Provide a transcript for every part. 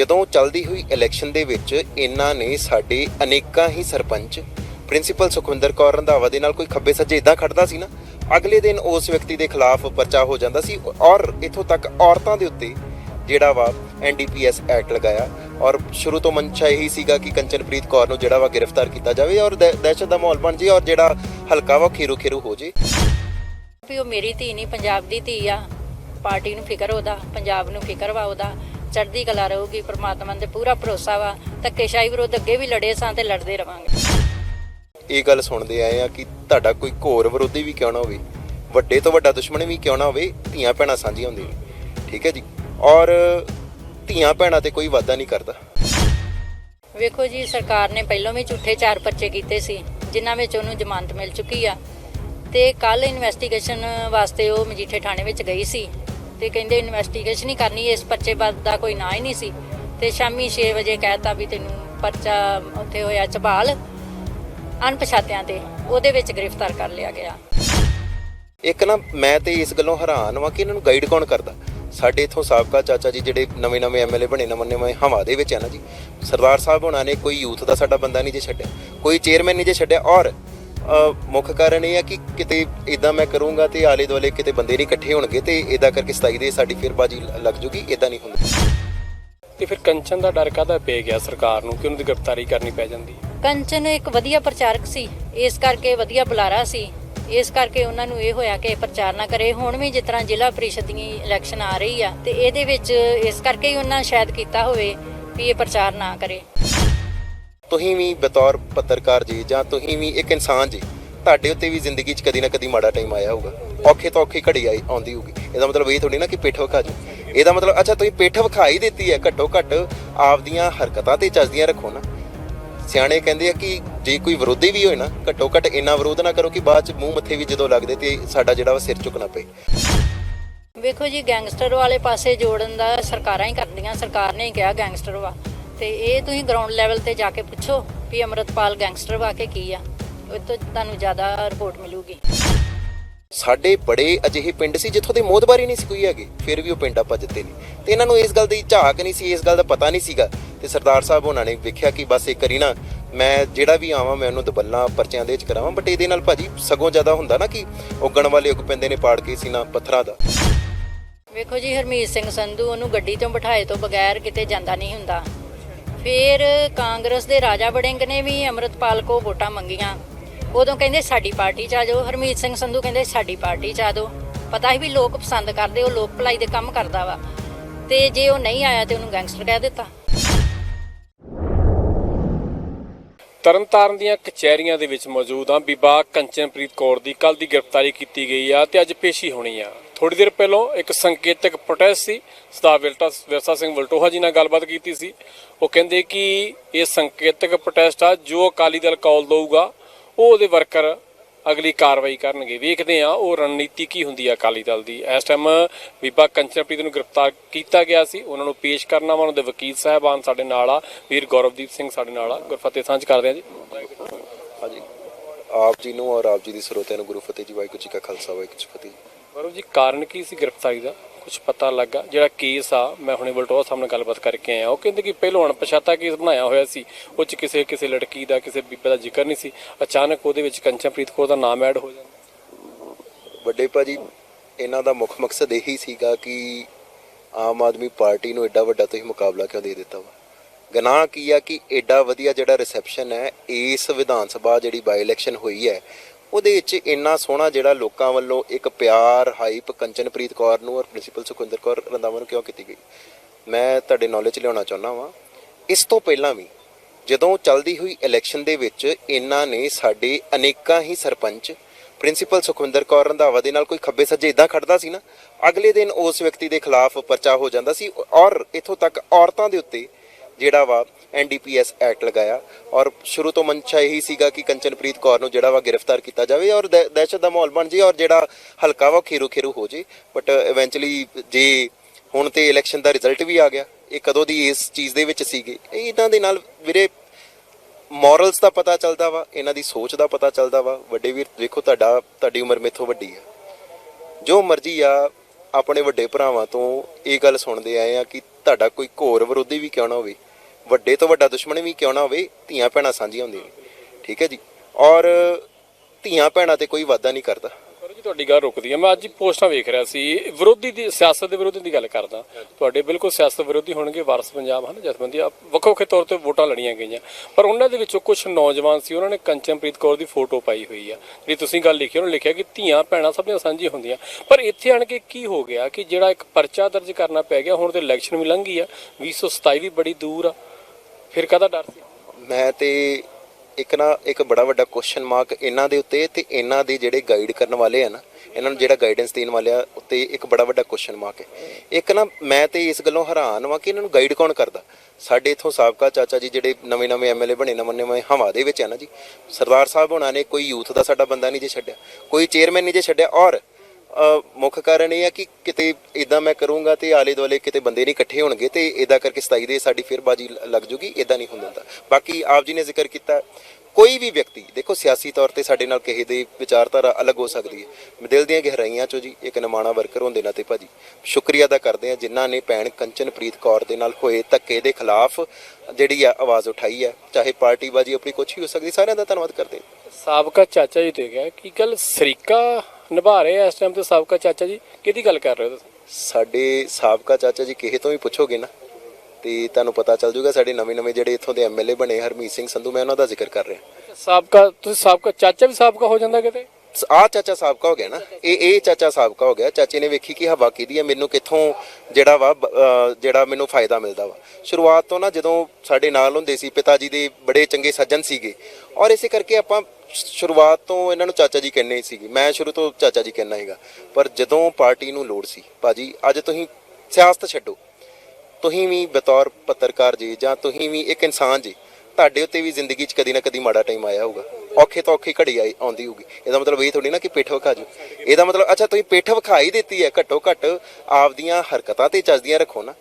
ਜਦੋਂ ਚੱਲਦੀ ਹੋਈ ਇਲੈਕਸ਼ਨ ਦੇ ਵਿੱਚ ਇਹਨਾਂ ਨੇ ਸਾਡੇ ਅਨੇਕਾਂ ਹੀ ਸਰਪੰਚ ਪ੍ਰਿੰਸੀਪਲ ਸੁਖਵਿੰਦਰ ਕੌਰ ਰੰਧਾਵਾ ਦੇ ਨਾਲ ਕੋਈ ਖੱਬੇ ਸੱਜੇ ਇਦਾਂ ਖੜਦਾ ਸੀ ਨਾ, ਅਗਲੇ ਦਿਨ ਉਸ ਵਿਅਕਤੀ ਦੇ ਖਿਲਾਫ ਪਰਚਾ ਹੋ ਜਾਂਦਾ ਸੀ ਔਰ ਇਥੋਂ ਤੱਕ ਔਰਤਾਂ ਦੇ ਉੱਤੇ ਜਿਹੜਾ ਵਾ ਐਨਡੀਪੀਐਸ ਐਕਟ ਲਗਾਇਆ ਔਰ ਸ਼ੁਰੂ ਤੋਂ ਮਨਸ਼ਾ ਇਹੀ ਸੀਗਾ ਕਿ ਕੰਚਨਪ੍ਰੀਤ ਕੌਰ ਨੂੰ ਜਿਹੜਾ ਵਾ ਗ੍ਰਿਫਤਾਰ ਕੀਤਾ ਜਾਵੇ ਔਰ ਦਹਿਸ਼ਤ ਦਾ ਮਾਹੌਲ ਬਣ ਜੇ ਔਰ ਜਿਹੜਾ ਹਲਕਾ ਵਾ ਖੇਰੂ ਖੇਰੂ ਹੋ ਜੇ। ਵੀ ਉਹ ਮੇਰੀ ਧੀ ਨਹੀਂ, ਪੰਜਾਬ ਦੀ ਧੀ ਆ, ਪਾਰਟੀ ਨੂੰ ਫਿਕਰ ਉਹਦਾ, ਪੰਜਾਬ ਨੂੰ ਫਿਕਰ ਵਾ ਉਹਦਾ। ਚੜ੍ਹਦੀ ਕਲਾ ਰਹੂਗੀ ਪ੍ਰਮਾਤਮਾ ਦੇ ਪੂਰਾ ਭਰੋਸਾ ਵਾ ਧੱਕੇਸ਼ਾਹੀ ਵਿਰੁੱਧ ਅੱਗੇ ਵੀ ਲੜੇ ਸਾਂ ਤੇ ਲੜਦੇ ਰਵਾਂਗੇ। ਇਹ ਗੱਲ ਸੁਣਦੇ ਆਏ ਆ ਕਿ ਤੁਹਾਡਾ ਕੋਈ ਘੋਰ ਵਿਰੋਧੀ ਵੀ ਕਿਉਂ ਨਾ ਹੋਵੇ ਵੱਡੇ ਤੋਂ ਵੱਡਾ ਦੁਸ਼ਮਣ ਵੀ ਕਿਉਂ ਨਾ ਹੋਵੇ ਧੀਆਂ ਭੈਣਾਂ ਸਾਂਝੀਆਂ ਹੁੰਦੀਆਂ ਨੇ। ਠੀਕ ਹੈ ਜੀ? ਔਰ ਧੀਆਂ ਭੈਣਾਂ ਤੇ ਕੋਈ ਵਾਅਦਾ ਨਹੀਂ ਕਰਦਾ। ਵੇਖੋ ਜੀ ਸਰਕਾਰ ਨੇ ਪਹਿਲਾਂ ਵੀ ਝੂਠੇ ਚਾਰ ਪਰਚੇ ਕੀਤੇ ਸੀ ਜਿਨ੍ਹਾਂ ਵਿੱਚ ਉਹਨੂੰ ਜ਼ਮਾਨਤ ਮਿਲ ਚੁੱਕੀ ਆ। ਤੇ ਕੱਲ ਇਨਵੈਸਟੀਗੇਸ਼ਨ ਵਾਸਤੇ ਉਹ ਮਜੀਠੇ ਥਾਣੇ ਵਿੱਚ ਗਈ ਸੀ। ਤੇ ਕਹਿੰਦੇ ਇਨਵੈਸਟੀਗੇਸ਼ਨ ਹੀ ਕਰਨੀ, ਇਸ ਪਰਚੇ ਦਾ ਕੋਈ ਨਾਂ ਹੀ ਨਹੀਂ ਸੀ। ਤੇ ਸ਼ਾਮੀ 6 ਵਜੇ ਕਹਿਤਾ ਵੀ ਤੈਨੂੰ ਪਰਚਾ ਉੱਥੇ ਹੋਇਆ ਚਬਾਲ, ਅਣਪਛਾਤਿਆਂ ਤੇ। ਉਹਦੇ ਵਿੱਚ ਗ੍ਰਿਫਤਾਰ ਕਰ ਲਿਆ ਗਿਆ। ਇੱਕ ਨਾ, ਮੈਂ ਤੇ ਇਸ ਗੱਲੋਂ ਹੈਰਾਨ ਵਾਂ ਕਿ ਇਹਨਾਂ ਨੂੰ ਗਾਈਡ ਕੌਣ ਕਰਦਾ? ਸਾਡੇ ਇਥੋਂ ਸਾਬਕਾ ਚਾਚਾ ਜੀ ਜਿਹੜੇ ਨਵੇਂ-ਨਵੇਂ ਐਮਐਲਏ ਬਣੇ, ਨਵੇਂ ਨਵੇਂ ਹਵਾ ਦੇ ਵਿੱਚ ਆ ਨਾ ਜੀ। ਸਰਦਾਰ ਸਾਹਿਬ ਹੋਣਾ ਨੇ ਕੋਈ ਯੂਥ ਦਾ ਸਾਡਾ ਬੰਦਾ ਨਹੀਂ ਜੇ ਛੱਡਿਆ, ਕੋਈ ਚੇਅਰਮੈਨ ਨਹੀਂ ਜੇ ਛੱਡਿਆ, ਔਰ ਮੁੱਖ ਕਾਰਨ ਇਹ ਆ ਕਿ ਕਿਤੇ ਇਦਾਂ ਮੈਂ ਕਰੂੰਗਾ ਤੇ ਆਲੇ ਦੁਆਲੇ ਕਿਤੇ ਬੰਦੇ ਨਹੀਂ ਇਕੱਠੇ ਹੋਣਗੇ ਤੇ ਇਦਾਂ ਕਰਕੇ 27 ਦੇ ਸਾਡੀ ਫਿਰ ਬਾਜੀ ਲੱਗ ਜੂਗੀ ਇਦਾਂ ਨਹੀਂ ਹੁੰਦਾ। ਤੇ ਫਿਰ ਕੰਚਨ ਦਾ ਡਰ ਕਾਹਦਾ ਪੈ ਗਿਆ ਸਰਕਾਰ ਨੂੰ ਕਿ ਉਹਨਾਂ ਦੀ ਗ੍ਰਿਫਤਾਰੀ ਕਰਨੀ ਪੈ ਜਾਂਦੀ ਹੈ? ਕੰਚਨ ਇੱਕ ਵਧੀਆ ਪ੍ਰਚਾਰਕ ਸੀ ਇਸ ਕਰਕੇ ਵਧੀਆ ਬੁਲਾਰਾ ਸੀ। ਇਸ ਕਰਕੇ ਉਹਨਾਂ ਨੂੰ ਇਹ ਹੋਇਆ ਕਿ ਪ੍ਰਚਾਰ ਨਾ ਕਰੇ। ਹੁਣ ਵੀ ਜਿਸ ਤਰ੍ਹਾਂ ਜ਼ਿਲ੍ਹਾ ਪ੍ਰੀਸ਼ਦ ਦੀ ਇਲੈਕਸ਼ਨ ਆ ਰਹੀ ਆ ਤੇ ਇਹਦੇ ਵਿੱਚ ਇਸ ਕਰਕੇ ਹੀ ਉਹਨਾਂ ਸ਼ਾਇਦ ਕੀਤਾ ਹੋਵੇ ਵੀ ਇਹ ਪ੍ਰਚਾਰ ਨਾ ਕਰੇ। ਤੁਸੀਂ ਵੀ ਬਤੌਰ ਪੱਤਰਕਾਰ ਜੀ ਜਾਂ ਤੁਸੀਂ ਵੀ ਇੱਕ ਇਨਸਾਨ ਜੀ, ਤੁਹਾਡੇ ਉੱਤੇ ਵੀ ਜ਼ਿੰਦਗੀ 'ਚ ਕਦੀ ਨਾ ਕਦੀ ਮਾੜਾ ਟਾਈਮ ਆਇਆ ਹੋਊਗਾ। ਔਖੇ ਤੋਂ ਔਖੀ ਘੜੀ ਆਈ, ਆਉਂਦੀ ਹੋਊਗੀ। ਇਹਦਾ ਮਤਲਬ ਇਹ ਥੋੜੀ ਨਾ ਕਿ ਪਿੱਠ ਵਿਖਾ ਜੂ ਇਹਦਾ ਮਤਲਬ, ਅੱਛਾ, ਤੁਸੀਂ ਪਿੱਠ ਵਿਖਾਈ ਦਿੱਤੀ ਹੈ, ਘੱਟੋ ਘੱਟ ਆਪਦੀਆਂ ਹਰਕਤਾਂ ਤੇ ਚੱਜਦੀਆਂ ਰੱਖੋ ਨਾ। ਸਿਆਣੇ ਕਹਿੰਦੇ ਆ ਕਿ ਜੇ ਕੋਈ ਵਿਰੋਧੀ ਵੀ ਹੋਏ ਨਾ, ਘੱਟੋ ਘੱਟ ਇੰਨਾ ਵਿਰੋਧ ਨਾ ਕਰੋ ਕਿ ਬਾਅਦ 'ਚ ਮੂੰਹ ਮੱਥੇ ਵੀ ਜਦੋਂ ਲੱਗਦੇ ਤੇ ਸਾਡਾ ਜਿਹੜਾ ਵਾ ਸਿਰ ਝੁਕਣਾ ਪਏ। ਵੇਖੋ ਜੀ, ਗੈਂਗਸਟਰ ਵਾਲੇ ਪਾਸੇ ਜੋੜਨ ਦਾ ਸਰਕਾਰਾਂ ਹੀ ਕਰਦੀਆਂ, ਸਰਕਾਰ ਨੇ ਹੀ ਕਿਹਾ ਗੈਂਗਸਟਰ ਵਾ। ਤੇ ਇਹ ਤੁਸੀਂ ਗਰਾਊਂਡ ਲੈਵਲ ਤੇ ਜਾ ਕੇ ਪੁੱਛੋ ਵੀ ਅਮਰਤਪਾਲ ਗੈਂਗਸਟਰ ਵਾ ਕੇ ਆ। ਉਹ ਤੋਂ ਤੁਹਾਨੂੰ ਜ਼ਿਆਦਾ ਰਿਪੋਰਟ ਮਿਲੂਗੀ। ਸਾਡੇ ਬੜੇ ਅਜਿਹੇ ਪਿੰਡ ਸੀ ਜਿੱਥੋਂ ਦੇ ਮੋਦਬਾਰੀ ਨਹੀਂ ਸੀ ਕੋਈ ਹੈਗੇ ਫਿਰ ਵੀ ਉਹ ਪਿੰਡ ਆਪਾਂ ਜਿੱਤੇ ਨਹੀਂ। ਤੇ ਇਹਨਾਂ ਨੂੰ ਇਸ ਗੱਲ ਦੀ ਝਾਕ ਨਹੀਂ ਸੀ ਇਸ ਗੱਲ ਦਾ ਪਤਾ ਨਹੀਂ ਸੀਗਾ। ਤੇ ਸਰਦਾਰ ਸਾਹਿਬ ਉਹਨਾਂ ਨੇ ਵੇਖਿਆ ਕਿ ਬਸ ਇੱਕ ਵਾਰੀ ਨਾ ਮੈਂ ਜਿਹੜਾ ਵੀ ਆਵਾਂ ਮੈਂ ਉਹਨੂੰ ਦਬੱਲਾਂ ਪਰਚਿਆਂ ਦੇ ਵਿੱਚ ਕਰਾਵਾਂ ਬਟ ਇਹਦੇ ਨਾਲ ਭਾਜੀ ਸਗੋਂ ਜ਼ਿਆਦਾ ਹੁੰਦਾ ਨਾ ਕਿ ਉੱਗਣ ਵਾਲੇ ਉੱਗ ਪੈਂਦੇ ਨੇ ਪਾੜ ਕੇ ਸੀਨਾ ਪੱਥਰਾਂ ਦਾ। ਵੇਖੋ ਜੀ ਹਰਮੀਤ ਸਿੰਘ ਸੰਧੂ ਉਹਨੂੰ ਗੱਡੀ ਤੋਂ ਬਿਠਾਏ ਤੋਂ ਬਗੈਰ ਕਿਤੇ ਜਾਂਦਾ ਨਹੀਂ ਹੁੰਦਾ। ਫਿਰ ਕਾਂਗਰਸ ਦੇ ਰਾਜਾ ਵੜਿੰਗ ਨੇ ਵੀ ਅਮਰਤਪਾਲ ਕੋ ਵੋਟਾਂ ਮੰਗੀਆਂ। ਉਦੋਂ ਕਹਿੰਦੇ, ਸਾਡੀ ਪਾਰਟੀ ਚ ਆ ਜਾਓ। ਹਰਮੀਤ ਸਿੰਘ ਸੰਧੂ ਕਹਿੰਦੇ, ਸਾਡੀ ਪਾਰਟੀ ਚ ਆ ਜਾਓ। ਪਤਾ ਹੀ ਵੀ ਲੋਕ ਪਸੰਦ ਕਰਦੇ, ਉਹ ਲੋਕ ਭਲਾਈ ਦੇ ਕੰਮ ਕਰਦਾ ਵਾ। ਤੇ ਜੇ ਉਹ ਨਹੀਂ ਆਇਆ ਤੇ ਉਹਨੂੰ ਗੈਂਗਸਟਰ ਕਹਿ ਦਿੱਤਾ। ਤਰਨਤਾਰਨ ਦੀਆਂ ਕਚਹਿਰੀਆਂ ਦੇ ਵਿੱਚ ਮੌਜੂਦ ਆ ਬੀਬਾ ਕੰਚਨਪ੍ਰੀਤ ਕੌਰ ਦੀ। ਕੱਲ ਦੀ ਗ੍ਰਿਫਤਾਰੀ ਕੀਤੀ ਗਈ ਆ ਤੇ ਅੱਜ ਪੇਸ਼ੀ ਹੋਣੀ ਆ। ਥੋੜੀ ਦੇਰ ਪਹਿਲਾਂ ਇੱਕ ਸੰਕੇਤਕ ਪ੍ਰੋਟੈਸਟ ਸੀ, ਸਰਦਾਰ ਵਿਲਟਾ ਵਿਰਸਾ ਸਿੰਘ ਵਲਟੋਹਾ ਜੀ ਨਾਲ ਗੱਲਬਾਤ ਕੀਤੀ ਸੀ। ਉਹ ਕਹਿੰਦੇ ਕਿ ਇਹ ਸੰਕੇਤਕ ਪ੍ਰੋਟੈਸਟ ਆ, ਜੋ ਅਕਾਲੀ ਦਲ ਕੌਲ ਦਊਗਾ, ਉਹ ਉਹਦੇ ਵਰਕਰ ਅਗਲੀ ਕਾਰਵਾਈ ਕਰਨਗੇ। ਵੇਖਦੇ ਆ ਉਹ ਰਣਨੀਤੀ ਕੀ ਹੁੰਦੀ ਆ ਅਕਾਲੀ ਦਲ ਦੀ। ਇਸ ਟਾਈਮ ਬੀਬਾ ਕੰਚਨਪ੍ਰੀਤ ਨੂੰ ਗ੍ਰਿਫਤਾਰ ਕੀਤਾ ਗਿਆ ਸੀ। ਉਹਨਾਂ ਨੂੰ ਪੇਸ਼ ਕਰਨਾ ਵਾ, ਉਹਨਾਂ ਦੇ ਵਕੀਲ ਸਾਹਿਬਾਨ ਸਾਡੇ ਨਾਲ ਆ, ਵੀਰ ਗੌਰਵਦੀਪ ਸਿੰਘ ਸਾਡੇ ਨਾਲ ਆ। ਗੁਰਫਤਿਹ ਸਾਂਝ ਕਰਦੇ ਆ ਜੀ। ਹਾਂਜੀ। ਆਪ ਜੀ ਨੂੰ ਔਰ ਆਪ ਜੀ ਦੀ ਸਰੋਤਿਆਂ ਨੂੰ ਗੁਰੂ ਫਤਿਹ ਜੀ ਵਾਹਿਗੁਰੂ ਜੀ ਕਾ ਖਾਲਸਾ, ਵਾਹਿਗੁਰੂ ਜੀ ਫਤਿਹ। ਗੌਰਵ ਜੀ, ਕਾਰਨ ਕੀ ਸੀ ਗ੍ਰਿਫਤਾਰੀ ਦਾ? ਕੁਝ ਪਤਾ ਲੱਗਾ? ਜਿਹੜਾ ਕੇਸ ਆ, ਮੈਂ ਹੁਣੇ ਬਲਟੋਆ ਸਾਹਮਣੇ ਗੱਲਬਾਤ ਕਰਕੇ ਆਇਆ। ਉਹ ਕਹਿੰਦੇ ਕਿ ਪਹਿਲੋਂ ਅਣਪਛਾਤਾ ਕੇਸ ਬਣਾਇਆ ਹੋਇਆ ਸੀ। ਉਹ ਚ ਕਿਸੇ ਕਿਸੇ ਲੜਕੀ ਦਾ, ਕਿਸੇ ਬੀਬੇ ਦਾ ਜ਼ਿਕਰ ਨਹੀਂ ਸੀ। ਅਚਾਨਕ ਉਹਦੇ ਵਿੱਚ ਕੰਚਨਪ੍ਰੀਤ ਕੌਰ ਦਾ ਨਾਮ ਐਡ ਹੋ ਜਾਂਦਾ। ਵੱਡੇ ਭਾਜੀ, ਇਹਨਾਂ ਦਾ ਮੁੱਖ ਮਕਸਦ ਇਹੀ ਸੀਗਾ ਕਿ ਆਮ ਆਦਮੀ ਪਾਰਟੀ ਨੂੰ ਐਡਾ ਵੱਡਾ ਤੁਸੀਂ ਮੁਕਾਬਲਾ ਕਿਉਂ ਦੇ ਦਿੱਤਾ ਵਾ? ਗਨਾਹ ਕੀ ਆ ਕਿ ਐਡਾ ਵਧੀਆ ਜਿਹੜਾ ਰਿਸੈਪਸ਼ਨ ਹੈ, ਇਸ ਵਿਧਾਨ ਸਭਾ ਜਿਹੜੀ ਬਾਈ ਇਲੈਕਸ਼ਨ ਹੋਈ ਹੈ ਉਹਦੇ ਵਿੱਚ ਇੰਨਾ ਸੋਹਣਾ ਜਿਹੜਾ ਲੋਕਾਂ ਵੱਲੋਂ ਇੱਕ ਪਿਆਰ ਹਾਈਪ ਕੰਚਨਪ੍ਰੀਤ ਕੌਰ ਨੂੰ ਔਰ ਪ੍ਰਿੰਸੀਪਲ ਸੁਖਵਿੰਦਰ ਕੌਰ ਰੰਧਾਵਾ ਨੂੰ ਕਿਉਂ ਕੀਤੀ ਗਈ? ਮੈਂ ਤੁਹਾਡੇ ਨੌਲੇਜ ਲਿਆਉਣਾ ਚਾਹੁੰਦਾ ਵਾਂ। ਇਸ ਤੋਂ ਪਹਿਲਾਂ ਵੀ ਜਦੋਂ ਚੱਲਦੀ ਹੋਈ ਇਲੈਕਸ਼ਨ ਦੇ ਵਿੱਚ ਇਹਨਾਂ ਨੇ ਸਾਡੇ ਅਨੇਕਾਂ ਹੀ ਸਰਪੰਚ, ਪ੍ਰਿੰਸੀਪਲ ਸੁਖਵਿੰਦਰ ਕੌਰ ਰੰਧਾਵਾ ਦੇ ਨਾਲ ਕੋਈ ਖੱਬੇ ਸੱਜੇ ਇਦਾਂ ਖੜਦਾ ਸੀ ਨਾ, ਅਗਲੇ ਦਿਨ ਉਸ ਵਿਅਕਤੀ ਦੇ ਖਿਲਾਫ ਪਰਚਾ ਹੋ ਜਾਂਦਾ ਸੀ ਔਰ ਇਥੋਂ ਤੱਕ ਔਰਤਾਂ ਦੇ ਉੱਤੇ ਜਿਹੜਾ ਵਾ ਐਨਡੀਪੀਐਸ ਐਕਟ ਲਗਾਇਆ। ਔਰ ਸ਼ੁਰੂ ਤੋਂ ਮਨਸ਼ਾ ਇਹੀ ਸੀਗਾ ਕਿ ਕੰਚਨਪ੍ਰੀਤ ਕੌਰ ਨੂੰ ਜਿਹੜਾ ਵਾ ਗ੍ਰਿਫਤਾਰ ਕੀਤਾ ਜਾਵੇ ਔਰ ਦਹਿ- ਦਹਿਸ਼ਤ ਦਾ ਮਾਹੌਲ ਬਣ ਜੇ ਔਰ ਜਿਹੜਾ ਹਲਕਾ ਵਾ ਖੇਰੂ ਖੇਰੂ ਹੋ ਜੇ ਬਟ ਇਵੈਂਚੁਅਲੀ ਜੇ ਹੁਣ ਤੇ ਇਲੈਕਸ਼ਨ ਦਾ ਰਿਜ਼ਲਟ ਵੀ ਆ ਗਿਆ, ਇਹ ਕਦੋਂ ਦੀ ਇਸ ਚੀਜ਼ ਦੇ ਵਿੱਚ ਸੀਗੇ ਇਹਨਾਂ ਦੇ ਨਾਲ ਵੀਰੇ ਮੋਰਲਸ ਦਾ ਪਤਾ ਚੱਲਦਾ ਵਾ, ਇਹਨਾਂ ਦੀ ਸੋਚ ਦਾ ਪਤਾ ਚੱਲਦਾ ਵਾ। ਵੱਡੇ ਵੀਰ, ਦੇਖੋ ਤੁਹਾਡਾ, ਤੁਹਾਡੀ ਉਮਰ ਮੇਥੋਂ ਵੱਡੀ ਆ। ਜੋ ਮਰਜ਼ੀ ਆ, ਆਪਣੇ ਵੱਡੇ ਭਰਾਵਾਂ ਤੋਂ ਇਹ ਗੱਲ ਸੁਣਦੇ ਆਏ ਆ ਕਿ ਤੁਹਾਡਾ ਕੋਈ ਘੋਰ ਵਿਰੋਧੀ ਵੀ ਕਿਉਂ ਨਾ ਹੋਵੇ। ਵੱਡੇ ਤੋਂ ਵੱਡਾ ਦੁਸ਼ਮਣ ਵੀ ਕਿਉਂ ਨਾ ਹੋਵੇ, ਧੀਆਂ ਭੈਣਾਂ ਸਾਂਝੀਆਂ ਹੁੰਦੀਆਂ ਨੇ। ਠੀਕ ਹੈ ਜੀ? ਔਰ ਧੀਆਂ ਭੈਣਾਂ ਤੇ ਕੋਈ ਵਾਅਦਾ ਨਹੀਂ ਕਰਦਾ। ਜੀ, ਤੁਹਾਡੀ ਗੱਲ ਰੁਕਦੀ ਹੈ। ਮੈਂ ਅੱਜ ਹੀ ਪੋਸਟਾਂ ਵੇਖ ਰਿਹਾ ਸੀ। ਵਿਰੋਧੀ ਦੀ, ਸਿਆਸਤ ਦੇ ਵਿਰੋਧੀ ਦੀ ਗੱਲ ਕਰਦਾ। ਤੁਹਾਡੇ ਬਿਲਕੁਲ ਸਿਆਸਤ ਵਿਰੋਧੀ ਹੋਣਗੇ, ਵਾਰਸ ਪੰਜਾਬ ਹਨ ਜਥੇਬੰਦੀਆਂ ਵੱਖੋ ਵੱਖਰੇ ਤੌਰ ਤੇ ਵੋਟਾਂ ਲੜੀਆਂ ਗਈਆਂ। ਪਰ ਉਹਨਾਂ ਦੇ ਵਿੱਚੋਂ ਕੁਝ ਨੌਜਵਾਨ ਸੀ, ਉਹਨਾਂ ਨੇ ਕੰਚਨਪ੍ਰੀਤ ਕੌਰ ਦੀ ਫੋਟੋ ਪਾਈ ਹੋਈ ਆ। ਜਿਹੜੀ ਤੁਸੀਂ ਗੱਲ ਲਿਖੀ, ਉਹਨਾਂ ਲਿਖਿਆ ਕਿ ਧੀਆਂ ਭੈਣਾਂ ਸਭ ਦੀਆਂ ਸਾਂਝੀਆਂ ਹੁੰਦੀਆਂ। ਪਰ ਇੱਥੇ ਆਣ ਕੇ ਕੀ ਹੋ ਗਿਆ ਕਿ ਜਿਹੜਾ ਇੱਕ ਪਰਚਾ ਦਰਜ ਕਰਨਾ ਪੈ ਗਿਆ, ਹੁਣ ਤੇ ਇਲੈਕਸ਼ਨ ਵੀ ਲੰਘ ਗਈ ਆ। 2027 ਵੀ ਬੜੀ ਦੂਰ ਆ। ਫਿਰ ਕਾਹਦਾ ਡਰ ਸੀ? ਮੈਂ ਤੇ ਇੱਕ ਨਾ, ਇੱਕ ਬੜਾ ਵੱਡਾ ਕੁਐਸਚਨ ਮਾਰਕ ਇਹਨਾਂ ਦੇ ਉੱਤੇ ਤੇ ਇਹਨਾਂ ਦੇ ਜਿਹੜੇ ਗਾਈਡ ਕਰਨ ਵਾਲੇ ਆ ਨਾ, ਇਹਨਾਂ ਨੂੰ ਜਿਹੜਾ ਗਾਈਡੈਂਸ ਦੇਣ ਵਾਲੇ ਆ, ਉੱਤੇ ਇੱਕ ਬੜਾ ਵੱਡਾ ਕੁਐਸਚਨ ਮਾਰਕ ਹੈ। ਇੱਕ ਨਾ, ਮੈਂ ਤੇ ਇਸ ਗੱਲੋਂ ਹੈਰਾਨ ਵਾਂ ਕਿ ਇਹਨਾਂ ਨੂੰ ਗਾਈਡ ਕੌਣ ਕਰਦਾ? ਸਾਡੇ ਇਥੋਂ ਸਾਬਕਾ ਚਾਚਾ ਜੀ ਜਿਹੜੇ ਨਵੇਂ ਨਵੇਂ ਐਮਐਲਏ ਬਣੇ, ਨਵੇਂ ਨਵੇਂ ਹਵਾ ਦੇ ਵਿੱਚ ਆ ਨਾ ਜੀ, ਸਰਦਾਰ ਸਾਹਿਬ ਹੋਣਾ ਨੇ ਕੋਈ ਯੂਥ ਦਾ ਸਾਡਾ ਬੰਦਾ ਨਹੀਂ ਜੇ ਛੱਡਿਆ, ਕੋਈ ਚੇਅਰਮੈਨ ਨਹੀਂ ਜੇ ਛੱਡਿਆ, ਔਰ ਮੁੱਖ ਕਾਰਨ ਇਹ ਆ ਕਿ ਕਿਤੇ ਇਦਾਂ ਮੈਂ ਕਰੂੰਗਾ ਤੇ ਆਲੇ ਦੁਆਲੇ ਕਿਤੇ ਬੰਦੇ ਨਹੀਂ ਇਕੱਠੇ ਹੋਣਗੇ ਤੇ ਇਦਾਂ ਕਰਕੇ 27 ਦੇ ਸਾਡੀ ਫਿਰ ਬਾਜੀ ਲੱਗ ਜੂਗੀ ਇਦਾਂ ਨਹੀਂ ਹੁੰਦਾ ਹੁੰਦਾ। ਬਾਕੀ ਆਪ ਜੀ ਨੇ ਜ਼ਿਕਰ ਕੀਤਾ, ਕੋਈ ਵੀ ਵਿਅਕਤੀ, ਦੇਖੋ ਸਿਆਸੀ ਤੌਰ ਤੇ ਸਾਡੇ ਨਾਲ ਕਿਸੇ ਦੀ ਵਿਚਾਰਧਾਰਾ ਅਲੱਗ ਹੋ ਸਕਦੀ ਹੈ। ਦਿਲ ਦੀਆਂ ਗਹਿਰਾਈਆਂ ਚੋਂ ਜੀ ਇੱਕ ਨਿਮਾਣਾ ਵਰਕਰ ਹੁੰਦੇ ਨਾਤੇ ਭਾਜੀ, ਸ਼ੁਕਰੀਆ ਅਦਾ ਕਰਦੇ ਆ ਜਿਨ੍ਹਾਂ ਨੇ ਭੈਣ ਕੰਚਨਪ੍ਰੀਤ ਕੌਰ ਦੇ ਨਾਲ ਹੋਏ ਧੱਕੇ ਦੇ ਖਿਲਾਫ ਜਿਹੜੀ ਆ ਆਵਾਜ਼ ਉਠਾਈ ਹੈ ਚਾਹੇ ਪਾਰਟੀ ਬਾਜੀ ਆਪਣੀ ਕੁਛ ਹੀ ਹੋ ਸਕਦੀ, ਸਾਰਿਆਂ ਦਾ ਧੰਨਵਾਦ ਕਰਦੇ ਸਾਬਕਾ ਚਾਚਾ ਜੀ ਤੇ ਗਿਆ ਕੀ ਗੱਲ ਸਰੀਕਾ ਨਿਭਾ ਰਹੇ ਆ ਇਸ ਟਾਈਮ ਤੇ ਸਾਬਕਾ ਚਾਚਾ ਜੀ ਕਿਹਦੀ ਗੱਲ ਕਰ ਰਹੇ ਹੋ ਤੁਸੀਂ? ਸਾਡੇ ਸਾਬਕਾ ਚਾਚਾ ਜੀ ਕਿਸੇ ਤੋਂ ਵੀ ਪੁੱਛੋਗੇ ਨਾ ਤੇ ਤੁਹਾਨੂੰ ਪਤਾ ਚੱਲ ਜਾਊਗਾ ਸਾਡੇ ਨਵੇਂ ਨਵੇਂ ਜਿਹੜੇ ਇੱਥੋਂ ਦੇ ਐਮਐਲਏ ਬਣੇ ਹਰਮੀਤ ਸਿੰਘ ਸੰਧੂ ਮੈਂ ਉਹਨਾਂ ਦਾ ਜ਼ਿਕਰ ਕਰ ਰਿਹਾ। ਸਾਬਕਾ ਤੁਸੀਂ ਸਾਬਕਾ ਚਾਚਾ ਵੀ ਸਾਬਕਾ ਹੋ ਜਾਂਦਾ ਕਿਤੇ? ਆ ਚਾਚਾ ਸਾਬਕਾ ਹੋ ਗਿਆ ਨਾ ਇਹ ਇਹ ਚਾਚਾ ਸਾਬਕਾ ਹੋ ਗਿਆ। ਚਾਚੇ ਨੇ ਵੇਖੀ ਕਿ ਹਵਾ ਕਿਹਦੀ ਹੈ ਮੈਨੂੰ ਕਿੱਥੋਂ ਜਿਹੜਾ ਵਾ ਜਿਹੜਾ ਮੈਨੂੰ ਫਾਇਦਾ ਮਿਲਦਾ ਵਾ। ਸ਼ੁਰੂਆਤ ਤੋਂ ਨਾ ਜਦੋਂ ਸਾਡੇ ਨਾਲ ਹੁੰਦੇ ਸੀ ਪਿਤਾ ਜੀ ਦੇ ਬੜੇ ਚੰਗੇ ਸੱਜਣ ਸੀਗੇ ਔਰ ਇਸੇ ਕਰਕੇ ਆਪਾਂ ਸ਼ੁਰੂਆਤ ਤੋਂ ਇਹਨਾਂ ਨੂੰ ਚਾਚਾ ਜੀ ਕਹਿੰਦੇ ਹੀ ਸੀਗੇ। ਮੈਂ ਸ਼ੁਰੂ ਤੋਂ ਚਾਚਾ ਜੀ ਕਹਿੰਦਾ ਹੈਗਾ ਪਰ ਜਦੋਂ ਪਾਰਟੀ ਨੂੰ ਲੋੜ ਸੀ, ਭਾਜੀ ਅੱਜ ਤੁਸੀਂ ਸਿਆਸਤ ਛੱਡੋ। ਤੁਸੀਂ ਵੀ ਬਤੌਰ ਪੱਤਰਕਾਰ ਜੀ ਜਾਂ ਤੁਸੀਂ ਵੀ ਇੱਕ ਇਨਸਾਨ ਜੀ, ਤੁਹਾਡੇ ਉੱਤੇ ਵੀ ਜ਼ਿੰਦਗੀ 'ਚ ਕਦੀ ਨਾ ਕਦੀ ਮਾੜਾ ਟਾਈਮ ਆਇਆ ਹੋਊਗਾ। ਔਖੇ ਤੋਂ ਔਖੀ ਘੜੀ ਆਈ, ਆਉਂਦੀ ਹੋਊਗੀ। ਇਹਦਾ ਮਤਲਬ ਇਹ ਥੋੜੀ ਨਾ ਕਿ ਪਿੱਠ ਵਿਖਾ ਜੂ ਇਹਦਾ ਮਤਲਬ, ਅੱਛਾ ਤੁਸੀਂ ਪਿੱਠ ਵਿਖਾਈ ਦਿੱਤੀ ਹੈ ਘੱਟੋ ਘੱਟ, ਆਪਦੀਆਂ ਹਰਕਤਾਂ ਤੇ ਚੱਜਦੀਆਂ ਰੱਖੋ ਨਾ।